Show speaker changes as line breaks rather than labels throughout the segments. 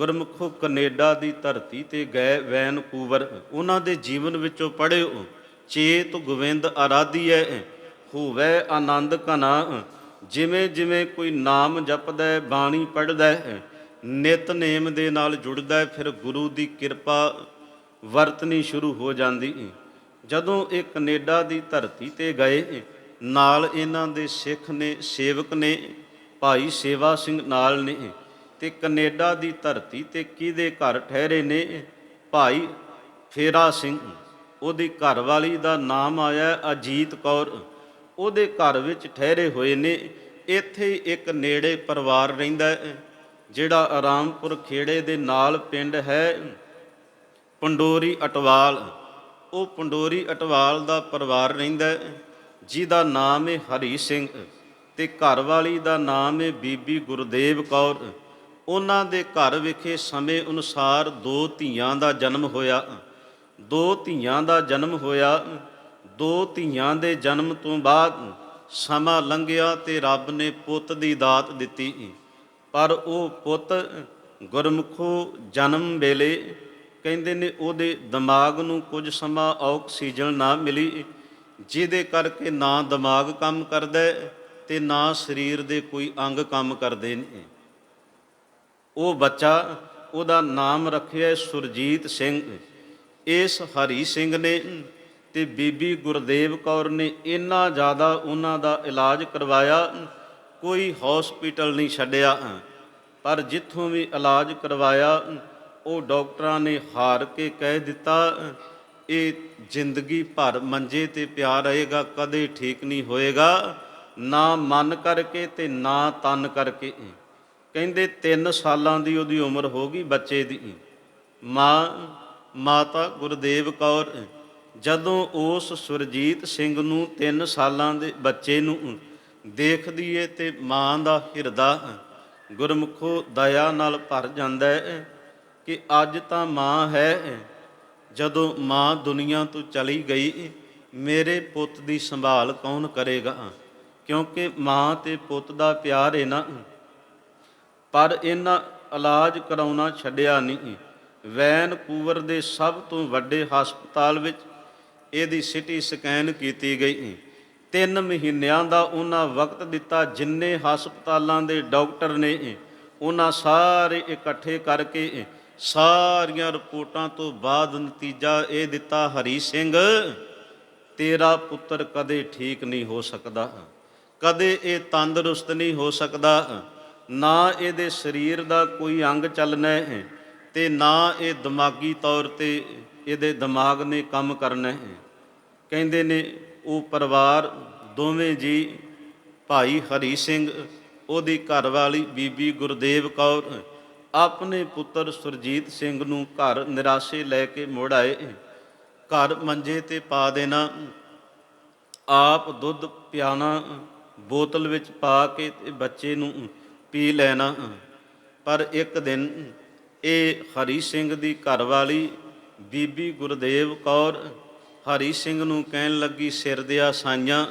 ਗੁਰਮੁਖੋ Canada ਦੀ ਧਰਤੀ ਤੇ ਗਏ ਵੈਨਕੂਵਰ ਉਹਨਾਂ ਦੇ ਜੀਵਨ ਵਿੱਚੋਂ ਪੜ੍ਹਿਓ। ਚੇਤ ਗੋਵਿੰਦ ਆਰਾਧੀਐ ਹੋਵੇ ਆਨੰਦ ਘਨਾ। ਜਿਵੇਂ ਜਿਵੇਂ ਕੋਈ ਨਾਮ ਜਪਦਾ ਹੈ, ਬਾਣੀ ਪੜ੍ਹਦਾ ਹੈ ਨਿਤਨੇਮ ਦੇ ਨਾਲ ਜੁੜਦਾ ਹੈ, ਫਿਰ ਗੁਰੂ ਦੀ ਕਿਰਪਾ ਵਰਤਨੀ ਸ਼ੁਰੂ ਹੋ ਜਾਂਦੀ। ਹੈ। ਜਦੋਂ ਇਹ ਕੈਨੇਡਾ ਦੀ ਧਰਤੀ ਤੇ ਗਏ ਨਾਲ ਇਹਨਾਂ ਦੇ ਸਿੱਖ ਨੇ ਸੇਵਕ ਨੇ ਭਾਈ ਸੇਵਾ ਸਿੰਘ ਨਾਲ ਨੇ। ਤੇ ਕੈਨੇਡਾ ਦੀ ਧਰਤੀ ਤੇ ਕਿਹਦੇ ਘਰ ਠਹਿਰੇ ਨੇ ਭਾਈ ਫੇਰਾ ਸਿੰਘ। ਉਹਦੀ ਘਰਵਾਲੀ ਦਾ ਨਾਮ ਆਇਆ ਅਜੀਤ ਕੌਰ। ਉਹਦੇ ਘਰ ਵਿੱਚ ਠਹਿਰੇ ਹੋਏ ਨੇ। ਇੱਥੇ ਇੱਕ ਨੇੜੇ ਪਰਿਵਾਰ ਰਹਿੰਦਾ ਜਿਹੜਾ ਆਰਾਮਪੁਰ ਖੇੜੇ ਦੇ ਨਾਲ ਪਿੰਡ ਹੈ। ਪੰਡੋਰੀ ਅਟਵਾਲ। ਉਹ ਪੰਡੋਰੀ ਅਟਵਾਲ ਦਾ ਪਰਿਵਾਰ ਰਹਿੰਦਾ ਜਿਹਦਾ ਨਾਮ ਹੈ ਹਰੀ ਸਿੰਘ ਤੇ ਘਰਵਾਲੀ ਦਾ ਨਾਮ ਹੈ ਬੀਬੀ ਗੁਰਦੇਵ ਕੌਰ। ਉਹਨਾਂ ਦੇ ਘਰ ਵਿਖੇ ਸਮੇਂ ਅਨੁਸਾਰ ਦੋ ਧੀਆਂ ਦਾ ਜਨਮ ਹੋਇਆ। ਦੋ ਧੀਆਂ ਦਾ ਜਨਮ ਹੋਇਆ। ਦੋ ਧੀਆਂ ਦੇ ਜਨਮ ਤੋਂ ਬਾਅਦ ਸਮਾਂ ਲੰਘਿਆ ਤੇ ਰੱਬ ਨੇ ਪੁੱਤ ਦੀ ਦਾਤ ਦਿੱਤੀ। ਪਰ ਉਹ ਪੁੱਤ ਗੁਰਮੁਖੋ ਜਨਮ ਵੇਲੇ ਕਹਿੰਦੇ ਨੇ ਉਹਦੇ ਦਿਮਾਗ ਨੂੰ ਕੁਝ ਸਮਾਂ ਆਕਸੀਜਨ ਨਾ ਮਿਲੀ, ਜਿਹਦੇ ਕਰਕੇ ਨਾ ਦਿਮਾਗ ਕੰਮ ਕਰਦਾ ਹੈ ਤੇ ਨਾ ਸਰੀਰ ਦੇ ਕੋਈ ਅੰਗ ਕੰਮ ਕਰਦੇ ਨੇ। ਉਹ ਬੱਚਾ ਉਹਦਾ ਨਾਮ ਰੱਖਿਆ ਸੁਰਜੀਤ ਸਿੰਘ। ਇਸ ਹਰੀ ਸਿੰਘ ਨੇ ਤੇ ਬੀਬੀ ਗੁਰਦੇਵ ਕੌਰ ਨੇ ਇੰਨਾ ਜ਼ਿਆਦਾ ਉਹਨਾਂ ਦਾ ਇਲਾਜ ਕਰਵਾਇਆ, ਕੋਈ ਹਸਪੀਟਲ ਨਹੀਂ ਛੱਡਿਆ। ਪਰ ਜਿੱਥੋਂ ਵੀ ਇਲਾਜ ਕਰਵਾਇਆ, ਉਹ ਡਾਕਟਰਾਂ ਨੇ ਹਾਰ ਕੇ ਕਹਿ ਦਿੱਤਾ, ਇਹ ਜ਼ਿੰਦਗੀ ਭਰ ਮੰਜੇ ਤੇ ਪਿਆ ਰਹੇਗਾ, ਕਦੇ ਠੀਕ ਨਹੀਂ ਹੋਏਗਾ। ਨਾ ਮਨ ਕਰਕੇ ਤੇ ਨਾ ਤਨ ਕਰਕੇ। ਕਹਿੰਦੇ 3 ਸਾਲਾਂ ਦੀ ਉਹਦੀ ਉਮਰ ਹੋ ਗਈ ਬੱਚੇ ਦੀ। ਮਾਂ, ਮਾਤਾ ਗੁਰਦੇਵ ਕੌਰ, ਜਦੋਂ ਉਸ ਸੁਰਜੀਤ ਸਿੰਘ ਨੂੰ 3 ਸਾਲਾਂ ਦੇ ਬੱਚੇ ਨੂੰ ਦੇਖਦੀ ਏ ਤੇ ਮਾਂ ਦਾ ਹਿਰਦਾ ਗੁਰਮੁਖੋ ਦਇਆ ਨਾਲ ਭਰ ਜਾਂਦਾ ਹੈ ਕਿ ਅੱਜ ਤਾਂ ਮਾਂ ਹੈ। ਜਦੋਂ ਮਾਂ ਦੁਨੀਆ ਤੋਂ ਚਲੀ ਗਈ, ਮੇਰੇ ਪੁੱਤ ਦੀ ਸੰਭਾਲ ਕੌਣ ਕਰੇਗਾ? ਕਿਉਂਕਿ ਮਾਂ ਤੇ ਪੁੱਤ ਦਾ ਪਿਆਰ ਹੈ ਨਾ ਪਰ ਇਹਨਾਂ ਇਲਾਜ ਕਰਾਉਣਾ ਛੱਡਿਆ ਨਹੀਂ। ਵੈਨਕੂਵਰ ਦੇ ਸਭ ਤੋਂ ਵੱਡੇ ਹਸਪਤਾਲ ਵਿੱਚ ਇਹਦੀ ਸਿਟੀ ਸਕੈਨ ਕੀਤੀ ਗਈ। ਤਿੰਨ ਮਹੀਨਿਆਂ ਦਾ ਉਹਨਾਂ ਵਕਤ ਦਿੱਤਾ ਜਿੰਨੇ ਹਸਪਤਾਲਾਂ ਦੇ ਡਾਕਟਰ ਨੇ। ਉਹਨਾਂ ਸਾਰੇ ਇਕੱਠੇ ਕਰਕੇ ਸਾਰੀਆਂ ਰਿਪੋਰਟਾਂ ਤੋਂ ਬਾਅਦ ਨਤੀਜਾ ਇਹ ਦਿੱਤਾ, ਹਰੀ ਸਿੰਘ, ਤੇਰਾ ਪੁੱਤਰ ਕਦੇ ਠੀਕ ਨਹੀਂ ਹੋ ਸਕਦਾ। ਕਦੇ ਇਹ ਤੰਦਰੁਸਤ ਨਹੀਂ ਹੋ ਸਕਦਾ। ਨਾ ਇਹਦੇ ਸਰੀਰ ਦਾ ਕੋਈ ਅੰਗ ਚੱਲਣਾ ਹੈ ਤੇ ਨਾ ਇਹ ਦਿਮਾਗੀ ਤੌਰ ਤੇ ਇਹਦੇ ਦਿਮਾਗ ਨੇ ਕੰਮ ਕਰਨਾ ਹੈ। ਕਹਿੰਦੇ ਨੇ ਉਹ ਪਰਿਵਾਰ ਦੋਵੇਂ ਜੀ, ਭਾਈ ਹਰੀ ਸਿੰਘ, ਉਹਦੀ ਘਰਵਾਲੀ ਬੀਬੀ ਗੁਰਦੇਵ ਕੌਰ, ਆਪਣੇ ਪੁੱਤਰ ਸੁਰਜੀਤ ਸਿੰਘ ਨੂੰ ਘਰ ਨਿਰਾਸ਼ੇ ਲੈ ਕੇ ਮੁੜ ਆਏ। ਘਰ ਮੰਜੇ ਤੇ ਪਾ ਦੇਣਾ, ਆਪ ਦੁੱਧ ਪਿਆਣਾ, ਬੋਤਲ ਵਿੱਚ ਪਾ ਕੇ ਤੇ ਬੱਚੇ ਨੂੰ ਪੀ ਲੈਣਾ। ਪਰ ਇੱਕ ਦਿਨ ਇਹ ਹਰੀ ਸਿੰਘ ਦੀ ਘਰਵਾਲੀ ਬੀਬੀ ਗੁਰਦੇਵ ਕੌਰ ਹਰੀ ਸਿੰਘ ਨੂੰ ਕਹਿਣ ਲੱਗੀ, ਸਿਰ ਦਿਆ ਸਾਈਆਂ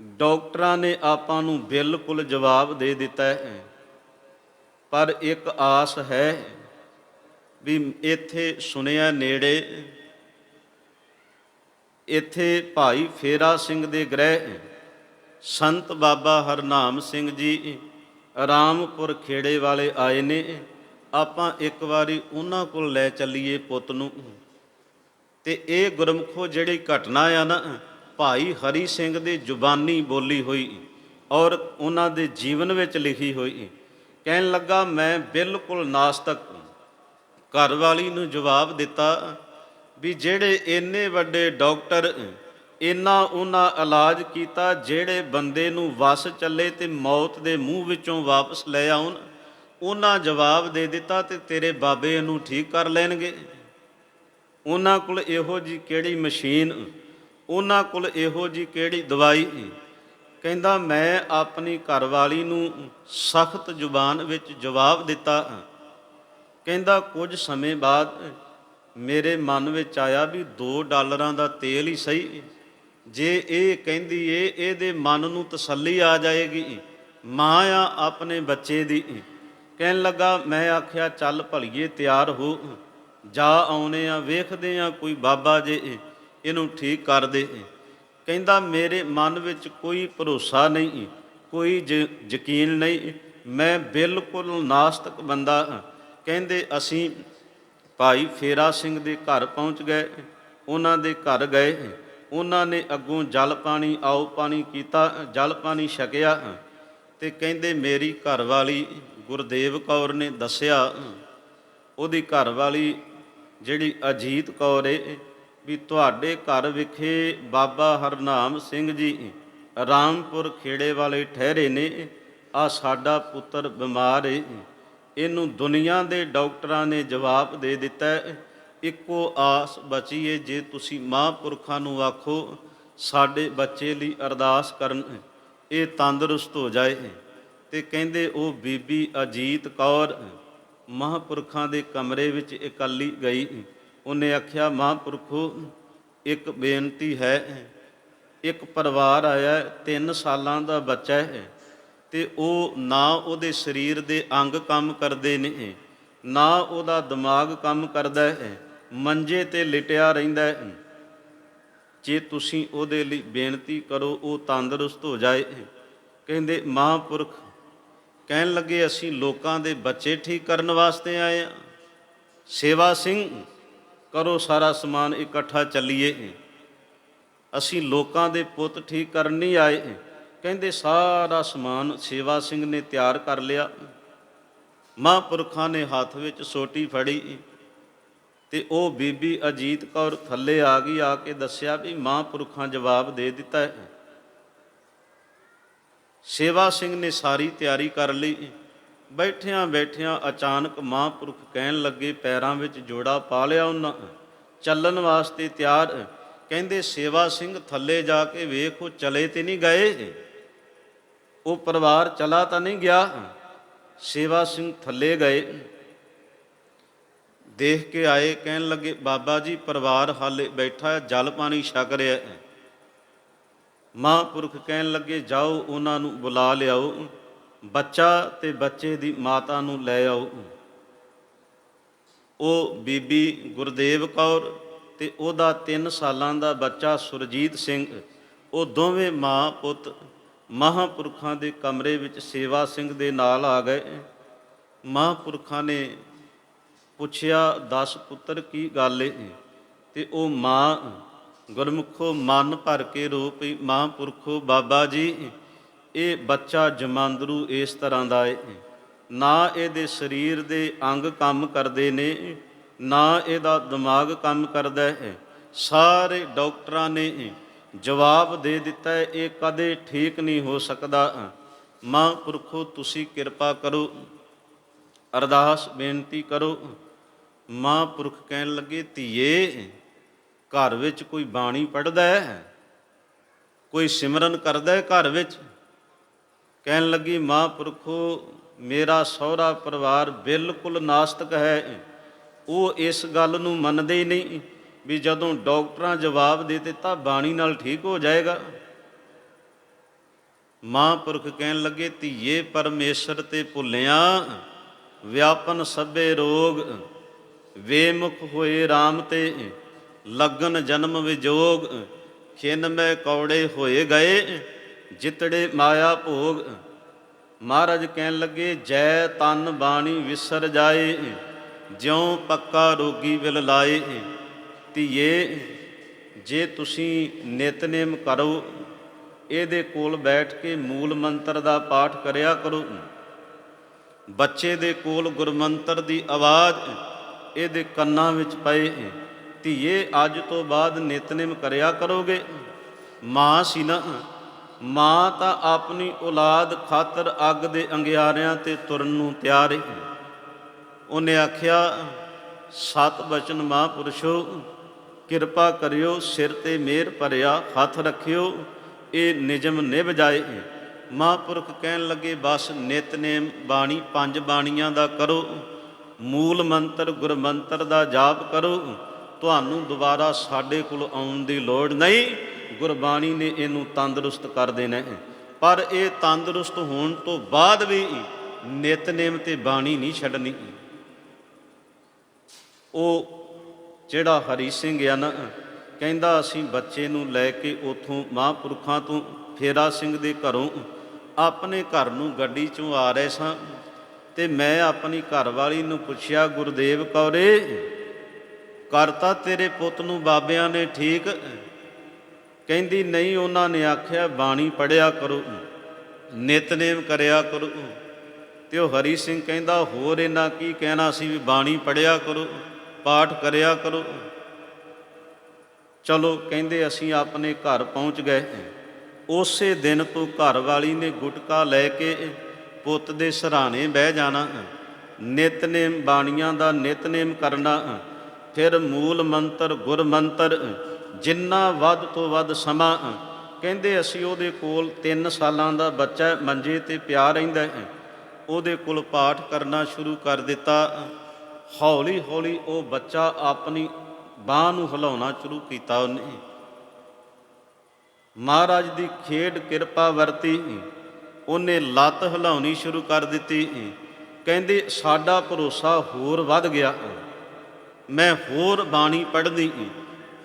ਡਾਕਟਰਾਂ ਨੇ ਆਪਾਂ ਨੂੰ ਬਿਲਕੁਲ ਜਵਾਬ ਦੇ ਦਿੱਤਾ ਹੈ। ਪਰ ਇੱਕ ਆਸ ਹੈ ਵੀ ਇੱਥੇ ਸੁਣਿਆ ਨੇੜੇ ਇੱਥੇ ਭਾਈ ਫੇਰਾ ਸਿੰਘ ਦੇ ਗ੍ਰਹਿ ਸੰਤ ਬਾਬਾ ਹਰਨਾਮ ਸਿੰਘ ਜੀ ਰਾਮਪੁਰ ਖੇੜੇ ਵਾਲੇ ਆਏ ਨੇ, ਆਪਾਂ ਇੱਕ ਵਾਰੀ ਉਹਨਾਂ ਕੋਲ ਲੈ ਚੱਲੀਏ ਪੁੱਤ ਨੂੰ। ਤੇ ਇਹ ਗੁਰਮਖੋ ਜਿਹੜੀ ਘਟਨਾ ਆ ਨਾ, ਭਾਈ ਹਰੀ ਸਿੰਘ ਦੀ ਜ਼ੁਬਾਨੀ ਬੋਲੀ ਹੋਈ ਔਰ ਉਹਨਾਂ ਦੇ ਜੀਵਨ ਵਿੱਚ ਲਿਖੀ ਹੋਈ। ਕਹਿਣ ਲੱਗਾ, ਮੈਂ ਬਿਲਕੁਲ ਨਾਸਤਕ ਘਰ ਵਾਲੀ ਨੂੰ ਜਵਾਬ ਦਿੱਤਾ ਵੀ ਜਿਹੜੇ ਇੰਨੇ ਵੱਡੇ ਡਾਕਟਰ ਇੰਨਾ ਉਹਨਾਂ ਇਲਾਜ ਕੀਤਾ ਜਿਹੜੇ ਬੰਦੇ ਨੂੰ ਵਸ ਚੱਲੇ ਤੇ ਮੌਤ ਦੇ ਮੂੰਹ ਵਿੱਚੋਂ ਵਾਪਸ ਲੈ ਆਉਣ, ਉਹਨਾਂ ਜਵਾਬ ਦੇ ਦਿੱਤਾ ਤੇ ਤੇਰੇ ਬਾਬੇ ਇਹਨੂੰ ਠੀਕ ਕਰ ਲੈਣਗੇ। ਉਹਨਾਂ ਕੋਲ ਇਹੋ ਜੀ ਕਿਹੜੀ ਮਸ਼ੀਨ? ਉਹਨਾਂ ਕੋਲ ਇਹੋ ਜੀ ਕਿਹੜੀ ਦਵਾਈ? ਕਹਿੰਦਾ, ਮੈਂ ਆਪਣੀ ਘਰਵਾਲੀ ਨੂੰ ਸਖਤ ਜ਼ੁਬਾਨ ਵਿੱਚ ਜਵਾਬ ਦਿੱਤਾ। ਕਹਿੰਦਾ, ਕੁਝ ਸਮੇਂ ਬਾਅਦ ਮੇਰੇ ਮਨ ਵਿੱਚ ਆਇਆ ਵੀ 2 ਡਾਲਰਾਂ ਦਾ ਤੇਲ ਹੀ ਸਹੀ। ਜੇ ਇਹ ਕਹਿੰਦੀ ਏ, ਇਹਦੇ ਮਨ ਨੂੰ ਤਸੱਲੀ ਆ ਜਾਏਗੀ। ਮਾਂ ਆ ਆਪਣੇ ਬੱਚੇ ਦੀ। ਕਹਿਣ ਲੱਗਾ, ਮੈਂ ਆਖਿਆ, ਚੱਲ ਭਲੀਏ, ਤਿਆਰ ਹੋ। ਜਾ ਆਉਨੇ ਆ, ਵੇਖਦੇ ਆ ਕੋਈ ਬਾਬਾ ਜੇ ਇਹਨੂੰ ਠੀਕ ਕਰ ਦੇ। ਕਹਿੰਦਾ, ਮੇਰੇ ਮਨ ਵਿੱਚ ਕੋਈ ਭਰੋਸਾ ਨਹੀਂ, ਕੋਈ ਜ- ਯਕੀਨ ਨਹੀਂ। ਮੈਂ ਬਿਲਕੁਲ ਨਾਸਤਕ ਬੰਦਾ। ਹਾਂ ਕਹਿੰਦੇ, ਅਸੀਂ ਭਾਈ ਫੇਰਾ ਸਿੰਘ ਦੇ ਘਰ ਪਹੁੰਚ ਗਏ। ਉਹਨਾਂ ਦੇ ਘਰ ਗਏ। ਉਹਨਾਂ ਨੇ ਅੱਗੋਂ ਜਲ ਪਾਣੀ, ਆਓ ਪਾਣੀ ਕੀਤਾ, ਜਲ ਪਾਣੀ ਛਕਿਆ ਤੇ ਕਹਿੰਦੇ, ਮੇਰੀ ਘਰ ਵਾਲੀ ਗੁਰਦੇਵ ਕੌਰ ਨੇ ਦੱਸਿਆ, ਉਹਦੀ ਘਰ ਵਾਲੀ ਜਿਹੜੀ ਅਜੀਤ ਕੌਰ ਏ, ਵੀ ਤੁਹਾਡੇ ਘਰ ਵਿਖੇ ਬਾਬਾ ਹਰਨਾਮ ਸਿੰਘ ਜੀ ਰਾਮਪੁਰ ਖੇੜੇ ਵਾਲੇ ਠਹਿਰੇ ਨੇ ਆ ਸਾਡਾ ਪੁੱਤਰ ਬਿਮਾਰ ਏ, ਇਹਨੂੰ ਦੁਨੀਆ ਦੇ ਡਾਕਟਰਾਂ ਨੇ ਜਵਾਬ ਦੇ ਦਿੱਤਾ ਇੱਕੋ ਆਸ ਬਚੀ ਏ ਜੇ ਤੁਸੀਂ ਮਹਾਂਪੁਰਖਾਂ ਨੂੰ ਆਖੋ, ਸਾਡੇ ਬੱਚੇ ਲਈ ਅਰਦਾਸ ਕਰਨ, ਇਹ ਤੰਦਰੁਸਤ ਹੋ ਜਾਏ। ਤੇ ਕਹਿੰਦੇ ਉਹ ਬੀਬੀ ਅਜੀਤ ਕੌਰ ਮਹਾਂਪੁਰਖਾਂ ਦੇ ਕਮਰੇ ਵਿੱਚ ਇਕੱਲੀ ਗਈ। ਉਹਨੇ ਆਖਿਆ, ਮਹਾਂਪੁਰਖੋ, ਇੱਕ ਬੇਨਤੀ ਹੈ। ਇੱਕ ਪਰਿਵਾਰ ਆਇਆ 3 ਸਾਲਾਂ ਦਾ ਬੱਚਾ ਹੈ। ਤੇ ਉਹ ਨਾ ਉਹਦੇ ਸਰੀਰ ਦੇ ਅੰਗ ਕੰਮ ਕਰਦੇ ਨੇ, ਨਾ ਉਹਦਾ ਦਿਮਾਗ ਕੰਮ ਕਰਦਾ ਹੈ। ਮੰਜੇ ਤੇ ਲਿਟਿਆ ਰਹਿੰਦਾ ਹੈ। ਜੇ ਤੁਸੀਂ ਉਹਦੇ ਲਈ ਬੇਨਤੀ ਕਰੋ, ਉਹ ਤੰਦਰੁਸਤ ਹੋ ਜਾਏ। ਕਹਿੰਦੇ, ਮਹਾਂਪੁਰਖ, ਕਹਿਣ ਲੱਗੇ, ਅਸੀਂ ਲੋਕਾਂ ਦੇ ਬੱਚੇ ਠੀਕ ਕਰਨ ਵਾਸਤੇ ਆਏ ਆ ਸੇਵਾ ਸਿੰਘ, ਕਰੋ ਸਾਰਾ ਸਮਾਨ, ਇਕੱਠਾ ਚੱਲੀਏ। ਅਸੀਂ ਲੋਕਾਂ ਦੇ ਪੁੱਤ ਠੀਕ ਕਰਨ ਨਹੀਂ ਆਏ। ਕਹਿੰਦੇ, ਸਾਰਾ ਸਮਾਨ ਸੇਵਾ ਸਿੰਘ ਨੇ ਤਿਆਰ ਕਰ ਲਿਆ। ਮਹਾਂਪੁਰਖਾਂ ਨੇ ਹੱਥ ਵਿੱਚ ਸੋਟੀ ਫੜੀ। ਤੇ ਉਹ ਬੀਬੀ ਅਜੀਤ ਕੌਰ ਥੱਲੇ ਆ ਗਈ, ਆ ਕੇ ਦੱਸਿਆ ਵੀ ਮਹਾਂਪੁਰਖਾਂ ਜਵਾਬ ਦੇ ਦਿੱਤਾ ਹੈ। ਸੇਵਾ ਸਿੰਘ ਨੇ ਸਾਰੀ ਤਿਆਰੀ ਕਰ ਲਈ। ਬੈਠਿਆਂ ਬੈਠਿਆਂ ਅਚਾਨਕ ਮਹਾਂਪੁਰਖ ਕਹਿਣ ਲੱਗੇ, ਪੈਰਾਂ ਵਿੱਚ ਜੋੜਾ ਪਾ ਲਿਆ ਉਹਨਾਂ। ਚੱਲਣ ਵਾਸਤੇ ਤਿਆਰ ਕਹਿੰਦੇ, ਸੇਵਾ ਸਿੰਘ ਥੱਲੇ ਜਾ ਕੇ ਵੇਖ, ਉਹ ਚਲੇ ਤੇ ਨਹੀਂ ਗਏ। ਉਹ ਪਰਿਵਾਰ ਚਲਾ ਤਾਂ ਨਹੀਂ ਗਿਆ। ਸੇਵਾ ਸਿੰਘ ਥੱਲੇ ਗਏ। ਦੇਖ ਕੇ ਆਏ, ਕਹਿਣ ਲੱਗੇ, ਬਾਬਾ ਜੀ, ਪਰਿਵਾਰ ਹਾਲੇ ਬੈਠਾ ਹੈ, ਜਲ ਪਾਣੀ ਛਕ ਰਿਹਾ ਹੈ। ਮਹਾਂਪੁਰਖ ਕਹਿਣ ਲੱਗੇ, ਜਾਓ, ਉਹਨਾਂ ਨੂੰ ਬੁਲਾ ਲਿਆਓ, ਬੱਚਾ ਤੇ ਬੱਚੇ ਦੀ ਮਾਤਾ ਨੂੰ ਲੈ ਆਓ। ਉਹ ਬੀਬੀ ਗੁਰਦੇਵ ਕੌਰ ਤੇ ਉਹਦਾ 3 ਸਾਲਾਂ ਦਾ ਬੱਚਾ ਸੁਰਜੀਤ ਸਿੰਘ, ਉਹ ਦੋਵੇਂ ਮਾਂ ਪੁੱਤ ਮਹਾਂਪੁਰਖਾਂ ਦੇ ਕਮਰੇ ਵਿੱਚ ਸੇਵਾ ਸਿੰਘ ਦੇ ਨਾਲ ਆ ਗਏ। ਮਹਾਂਪੁਰਖਾਂ ਨੇ ਪੁੱਛਿਆ 10 ਪੁੱਤਰ, ਕੀ ਗੱਲ ਏ? ਤੇ ਉਹ ਮਾਂ, ਗੁਰਮੁਖੋ, ਮਨ ਭਰ ਕੇ ਰੋ ਪਈ ਮਾਂ ਪੁਰਖੋ ਬਾਬਾ ਜੀ, ਇਹ ਬੱਚਾ ਜਮਾਂਦਰੂ ਇਸ ਤਰ੍ਹਾਂ ਦਾ ਏ। ਨਾ ਇਹਦੇ ਸਰੀਰ ਦੇ ਅੰਗ ਕੰਮ ਕਰਦੇ ਨੇ, ਨਾ ਇਹਦਾ ਦਿਮਾਗ ਕੰਮ ਕਰਦਾ ਹੈ ਸਾਰੇ ਡਾਕਟਰਾਂ ਨੇ ਜਵਾਬ ਦੇ ਦਿੱਤਾ ਇਹ ਕਦੇ ਠੀਕ ਨਹੀਂ ਹੋ ਸਕਦਾ। ਮਾਂ ਪੁਰਖੋ ਤੁਸੀਂ ਕਿਰਪਾ ਕਰੋ। ਅਰਦਾਸ ਬੇਨਤੀ ਕਰੋ। ਮਹਾਂਪੁਰਖ ਕਹਿਣ ਲੱਗੇ, ਧੀਏ, ਘਰ ਵਿੱਚ ਕੋਈ ਬਾਣੀ ਪੜਦਾ ਹੈ? ਕੋਈ ਸਿਮਰਨ ਕਰਦਾ ਹੈ ਘਰ ਵਿੱਚ? ਕਹਿਣ ਲੱਗੀ, ਮਹਾਂਪੁਰਖੋ, ਮੇਰਾ ਸਹੁਰਾ ਪਰਿਵਾਰ ਬਿਲਕੁਲ ਨਾਸਤਕ ਹੈ। ਉਹ ਇਸ ਗੱਲ ਨੂੰ ਮੰਨਦੇ ਹੀ ਨਹੀਂ ਵੀ ਜਦੋਂ ਡਾਕਟਰਾਂ ਜਵਾਬ ਦੇ ਦਿੱਤਾ ਬਾਣੀ ਨਾਲ ਠੀਕ ਹੋ ਜਾਏਗਾ। ਮਹਾਂਪੁਰਖ ਕਹਿਣ ਲੱਗੇ, ਧੀਏ, ਪਰਮੇਸ਼ਰ ਤੇ ਭੁੱਲਿਆ, ਵਿਆਪਨ ਸਭੇ ਰੋਗ ਵੇਮੁਖ ਹੋਏ RAM ਤੇ, ਲਗਨ ਜਨਮ ਵਿਜੋਗ, ਖਿਨ ਮੈਂ ਕੌੜੇ ਹੋਏ ਗਏ, ਜਿਤੜੇ ਮਾਇਆ ਭੋਗ। ਮਹਾਰਾਜ ਕਹਿਣ ਲੱਗੇ, ਜੈ ਤਨ ਬਾਣੀ ਵਿਸਰ ਜਾਏ, ਜਿਉ ਪੱਕਾ ਰੋਗੀ ਵਿਲ ਲਾਏ। ਧੀਏ, ਜੇ ਤੁਸੀਂ ਨਿਤਨੇਮ ਕਰੋ, ਇਹਦੇ ਕੋਲ ਬੈਠ ਕੇ ਮੂਲ ਮੰਤਰ ਦਾ ਪਾਠ ਕਰਿਆ ਕਰੋ। ਬੱਚੇ ਦੇ ਕੋਲ ਗੁਰਮੰਤਰ ਦੀ ਆਵਾਜ਼ ਇਹਦੇ ਕੰਨਾਂ ਵਿੱਚ ਪਏ ਹੈ ਧੀਏ, ਅੱਜ ਤੋਂ ਬਾਅਦ ਨਿਤਨੇਮ ਕਰਿਆ ਕਰੋਗੇ। ਮਾਂ ਸੀ ਨਾ। ਮਾਂ ਤਾਂ ਆਪਣੀ ਔਲਾਦ ਖਾਤਰ ਅੱਗ ਦੇ ਅੰਗਿਆਰਿਆਂ ਤੇ ਤੁਰਨ ਨੂੰ ਤਿਆਰ ਹੈ ਉਹਨੇ ਆਖਿਆ, ਸਤ ਬਚਨ ਮਹਾਂਪੁਰਸ਼ੋ, ਕਿਰਪਾ ਕਰਿਓ, ਸਿਰ ਤੇ ਮਿਹਰ ਭਰਿਆ, ਹੱਥ ਰੱਖਿਓ। ਇਹ ਨਿਜਮ ਨਿਭ ਜਾਏ ਮਹਾਂਪੁਰਖ ਕਹਿਣ ਲੱਗੇ, ਬਸ ਨਿਤਨੇਮ ਬਾਣੀ ਪੰਜ ਬਾਣੀਆਂ ਦਾ ਕਰੋ। ਮੂਲ ਮੰਤਰ, ਗੁਰ ਮੰਤਰ ਦਾ ਜਾਪ ਕਰੋ। ਤੁਹਾਨੂੰ ਦੁਬਾਰਾ ਸਾਡੇ ਕੋਲ ਆਉਣ ਦੀ ਲੋੜ ਨਹੀਂ। ਗੁਰਬਾਣੀ ਨੇ ਇਹਨੂੰ ਤੰਦਰੁਸਤ ਕਰ ਦੇਣਾ ਹੈ। ਪਰ ਇਹ ਤੰਦਰੁਸਤ ਹੋਣ ਤੋਂ ਬਾਅਦ ਵੀ ਨਿਤਨੇਮ ਤੇ ਬਾਣੀ ਨਹੀਂ ਛੱਡਣੀ। ਉਹ ਜਿਹੜਾ ਹਰੀ ਸਿੰਘ ਆ ਨਾ, ਕਹਿੰਦਾ ਅਸੀਂ ਬੱਚੇ ਨੂੰ ਲੈ ਕੇ ਉਥੋਂ ਮਹਾਂਪੁਰਖਾਂ ਤੋਂ ਫੇਰਾ ਸਿੰਘ ਦੇ ਘਰੋਂ ਆਪਣੇ ਘਰ ਨੂੰ ਗੱਡੀ ਚੋਂ ਆ ਰਹੇ ਸਾਂ। ਤੇ ਮੈਂ ਆਪਣੀ ਘਰਵਾਲੀ ਨੂੰ ਪੁੱਛਿਆ, ਗੁਰਦੇਵ ਕੌਰੇ ਕਰਤਾ ਤੇਰੇ ਪੁੱਤ ਨੂੰ ਬਾਬਿਆਂ ਨੇ ਠੀਕ ਕਹਿੰਦੀ ਨਹੀਂ, ਉਹਨਾਂ ਨੇ ਆਖਿਆ, ਬਾਣੀ ਪੜਿਆ ਕਰੋ, ਨਿਤਨੇਮ ਕਰਿਆ ਕਰੋ। ਤੇ ਉਹ ਹਰੀ ਸਿੰਘ ਕਹਿੰਦਾ, ਹੋਰ ਇਹਨਾਂ ਕੀ ਕਹਿਣਾ ਸੀ ਵੀ ਬਾਣੀ ਪੜਿਆ ਕਰੋ, ਪਾਠ ਕਰਿਆ ਕਰੋ? ਚਲੋ ਕਹਿੰਦੇ, ਅਸੀਂ ਆਪਣੇ ਘਰ ਪਹੁੰਚ ਗਏ। ਉਸੇ ਦਿਨ ਤੋਂ ਘਰ ਵਾਲੀ ਨੇ ਗੁਟਕਾ ਲੈ ਕੇ ਪੁੱਤ ਦੇ ਸਰਾਣੇ ਬਹਿ ਜਾਣਾ ਨਿਤਨੇਮ ਬਾਣੀਆਂ ਦਾ ਨਿਤਨੇਮ ਕਰਨਾ ਫਿਰ ਮੂਲ ਮੰਤਰ ਗੁਰ ਮੰਤਰ ਜਿੰਨਾ ਵੱਧ ਤੋਂ ਵੱਧ ਸਮਾਂ ਕਹਿੰਦੇ ਅਸੀਂ ਉਹਦੇ ਕੋਲ 3 ਸਾਲਾਂ ਦਾ ਬੱਚਾ ਮੰਜੇ ਤੇ ਪਿਆ ਰਹਿੰਦਾ ਹੈ। ਉਹਦੇ ਕੋਲ ਪਾਠ ਕਰਨਾ ਸ਼ੁਰੂ ਕਰ ਦਿੱਤਾ ਹੌਲੀ ਹੌਲੀ ਉਹ ਬੱਚਾ ਆਪਣੀ ਬਾਹ ਨੂੰ ਹਿਲਾਉਣਾ ਸ਼ੁਰੂ ਕੀਤਾ ਉਹਨੇ। ਮਹਾਰਾਜ ਦੀ ਖੇਡ ਕਿਰਪਾ ਵਰਤੀ ਉਹਨੇ ਲੱਤ ਹਿਲਾਉਣੀ ਸ਼ੁਰੂ ਕਰ ਦਿੱਤੀ। ਕਹਿੰਦੇ, ਸਾਡਾ ਭਰੋਸਾ ਹੋਰ ਵੱਧ ਗਿਆ। ਮੈਂ ਹੋਰ ਬਾਣੀ ਪੜ੍ਹਨੀ।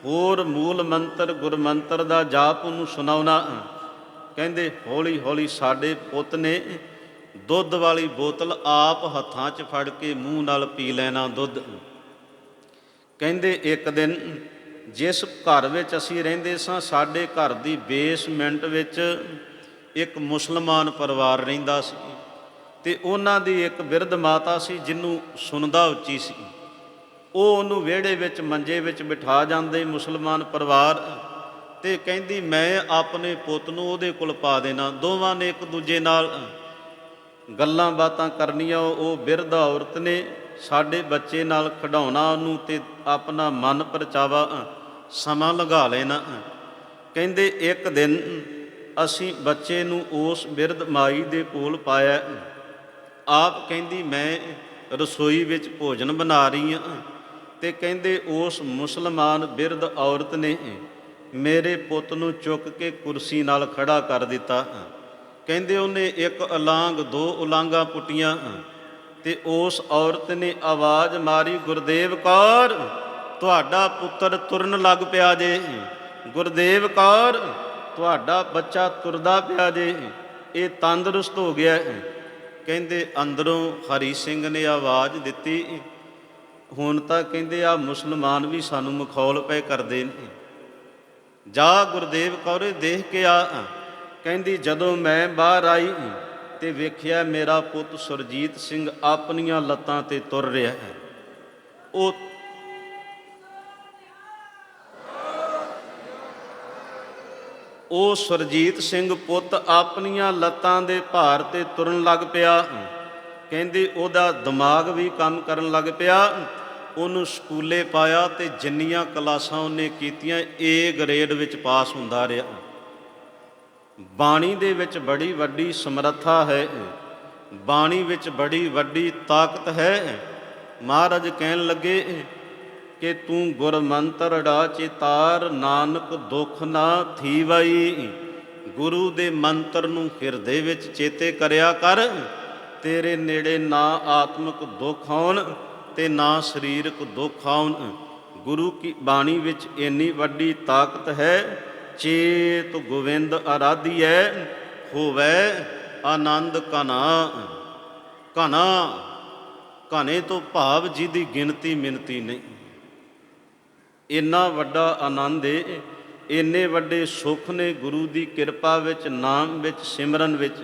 ਹੋਰ ਮੂਲ ਮੰਤਰ ਗੁਰਮੰਤਰ ਦਾ ਜਾਪ ਉਹਨੂੰ ਸੁਣਾਉਣਾ। ਕਹਿੰਦੇ, ਹੌਲੀ ਹੌਲੀ ਸਾਡੇ ਪੁੱਤ ਨੇ ਦੁੱਧ ਵਾਲੀ ਬੋਤਲ ਆਪ ਹੱਥਾਂ 'ਚ ਫੜ ਕੇ ਮੂੰਹ ਨਾਲ ਪੀ ਲੈਣਾ ਦੁੱਧ। ਕਹਿੰਦੇ, ਇੱਕ ਦਿਨ ਜਿਸ ਘਰ ਵਿੱਚ ਅਸੀਂ ਰਹਿੰਦੇ ਸਾਂ, ਸਾਡੇ ਘਰ ਦੀ ਬੇਸਮੈਂਟ ਵਿੱਚ ਇੱਕ ਮੁਸਲਮਾਨ ਪਰਿਵਾਰ ਰਹਿੰਦਾ ਸੀ ਤੇ ਉਹਨਾਂ ਦੀ ਇੱਕ ਬਿਰਧ ਮਾਤਾ ਸੀ ਜਿਹਨੂੰ ਸੁਣਦਾ ਉੱਚੀ ਸੀ। ਉਹ ਉਹਨੂੰ ਵਿਹੜੇ ਵਿੱਚ ਮੰਜੇ ਵਿੱਚ ਬਿਠਾ ਜਾਂਦੇ ਮੁਸਲਮਾਨ ਪਰਿਵਾਰ ਤੇ ਕਹਿੰਦੀ, ਮੈਂ ਆਪਣੇ ਪੁੱਤ ਨੂੰ ਉਹਦੇ ਕੋਲ ਪਾ ਦੇਣਾ। ਦੋਵਾਂ ਨੇ ਇੱਕ ਦੂਜੇ ਨਾਲ ਗੱਲਾਂ ਬਾਤਾਂ ਕਰਨੀਆਂ। ਉਹ ਬਿਰਧ ਔਰਤ ਨੇ ਸਾਡੇ ਬੱਚੇ ਨਾਲ ਖਿਡਾਉਣਾ ਉਹਨੂੰ ਤੇ ਆਪਣਾ ਮਨ ਪਰਚਾਵਾ ਸਮਾਂ ਲਗਾ ਲੈਣਾ। ਕਹਿੰਦੇ, ਇੱਕ ਦਿਨ ਅਸੀਂ ਬੱਚੇ ਨੂੰ ਉਸ ਬਿਰਧ ਮਾਈ ਦੇ ਕੋਲ ਪਾਇਆ ਆਪ ਕਹਿੰਦੀ, ਮੈਂ ਰਸੋਈ ਵਿੱਚ ਭੋਜਨ ਬਣਾ ਰਹੀ ਹਾਂ। ਤੇ ਕਹਿੰਦੇ, ਉਸ ਮੁਸਲਮਾਨ ਬਿਰਧ ਔਰਤ ਨੇ ਮੇਰੇ ਪੁੱਤ ਨੂੰ ਚੁੱਕ ਕੇ ਕੁਰਸੀ ਨਾਲ ਖੜਾ ਕਰ ਦਿੱਤਾ ਕਹਿੰਦੇ, ਉਹਨੇ ਇੱਕ ਉਲਾਂਗ ਦੋ ਉਲਾਂਗਾ ਪੁੱਟੀਆਂ ਤੇ ਉਸ ਔਰਤ ਨੇ ਆਵਾਜ਼ ਮਾਰੀ, ਗੁਰਦੇਵ ਕੌਰ, ਤੁਹਾਡਾ ਪੁੱਤਰ ਤੁਰਨ ਲੱਗ ਪਿਆ ਜੇ। ਗੁਰਦੇਵ ਕੌਰ ਤੁਹਾਡਾ ਬੱਚਾ ਤੁਰਦਾ ਪਿਆ ਜੇ, ਇਹ ਤੰਦਰੁਸਤ ਹੋ ਗਿਆ ਹੈ ਕਹਿੰਦੇ ਅੰਦਰੋਂ ਹਰੀ ਸਿੰਘ ਨੇ ਆਵਾਜ਼ ਦਿੱਤੀ ਹੁਣ ਤਾਂ ਕਹਿੰਦੇ ਆ ਮੁਸਲਮਾਨ ਵੀ ਸਾਨੂੰ ਮਖੌਲ ਪਏ ਕਰਦੇ ਨੇ। ਜਾ ਗੁਰਦੇਵ ਕੌਰੇ ਦੇਖ ਕੇ ਆ। ਕਹਿੰਦੀ ਜਦੋਂ ਮੈਂ ਬਾਹਰ ਆਈ ਤੇ ਵੇਖਿਆ ਮੇਰਾ ਪੁੱਤ ਸੁਰਜੀਤ ਸਿੰਘ ਆਪਣੀਆਂ ਲੱਤਾਂ ਤੇ ਤੁਰ ਰਿਹਾ ਹੈ। ਉਹ ਉਹ ਸੁਰਜੀਤ ਸਿੰਘ ਪੁੱਤ ਆਪਣੀਆਂ ਲੱਤਾਂ ਦੇ ਭਾਰ ਤੇ ਤੁਰਨ ਲੱਗ ਪਿਆ। ਕਹਿੰਦੇ ਉਹਦਾ ਦਿਮਾਗ ਵੀ ਕੰਮ ਕਰਨ ਲੱਗ ਪਿਆ। ਉਹਨੂੰ ਸਕੂਲੇ ਪਾਇਆ ਤੇ ਜਿੰਨੀਆਂ ਕਲਾਸਾਂ ਉਹਨੇ ਕੀਤੀਆਂ ਏ ਗ੍ਰੇਡ ਵਿੱਚ ਪਾਸ ਹੁੰਦਾ ਰਿਹਾ। ਬਾਣੀ ਦੇ ਵਿੱਚ ਬੜੀ ਵੱਡੀ ਸਮਰੱਥਾ ਹੈ। ਬਾਣੀ ਵਿੱਚ ਬੜੀ ਵੱਡੀ ਤਾਕਤ ਹੈ। ਮਹਾਰਾਜ ਕਹਿਣ ਲੱਗੇ ਕਿ ਤੂੰ ਗੁਰਮੰਤਰ ਡਾ ਚਿਤਾਰ, ਨਾਨਕ ਦੁਖ ਨਾ ਥੀਵਈ। ਗੁਰੂ ਦੇ ਮੰਤਰ ਨੂੰ ਹਿਰਦੇ ਵਿੱਚ ਚੇਤੇ ਕਰਿਆ ਕਰ, ਤੇਰੇ ਨੇੜੇ ਨਾ ਆਤਮਿਕ ਦੁੱਖ ਆਉਣ ਤੇ ਨਾ ਸਰੀਰਕ ਦੁੱਖ ਆਉਣ। ਗੁਰੂ ਕੀ ਬਾਣੀ ਵਿੱਚ ਇੰਨੀ ਵੱਡੀ ਤਾਕਤ ਹੈ, ਚੇਤ ਗੋਵਿੰਦ ਆਰਾਧੀਐ, ਹੋਵੇ ਆਨੰਦ ਕਨਾ ਕਨਾ ਕਨੇ ਤੋਂ ਭਾਵ ਜਿਹਦੀ ਗਿਣਤੀ ਮਿਣਤੀ ਨਹੀਂ। ਇੰਨਾ ਵੱਡਾ ਆਨੰਦ ਏ, ਇੰਨੇ ਵੱਡੇ ਸੁੱਖ ਨੇ ਗੁਰੂ ਦੀ ਕਿਰਪਾ ਵਿੱਚ, ਨਾਮ ਵਿੱਚ, ਸਿਮਰਨ ਵਿੱਚ।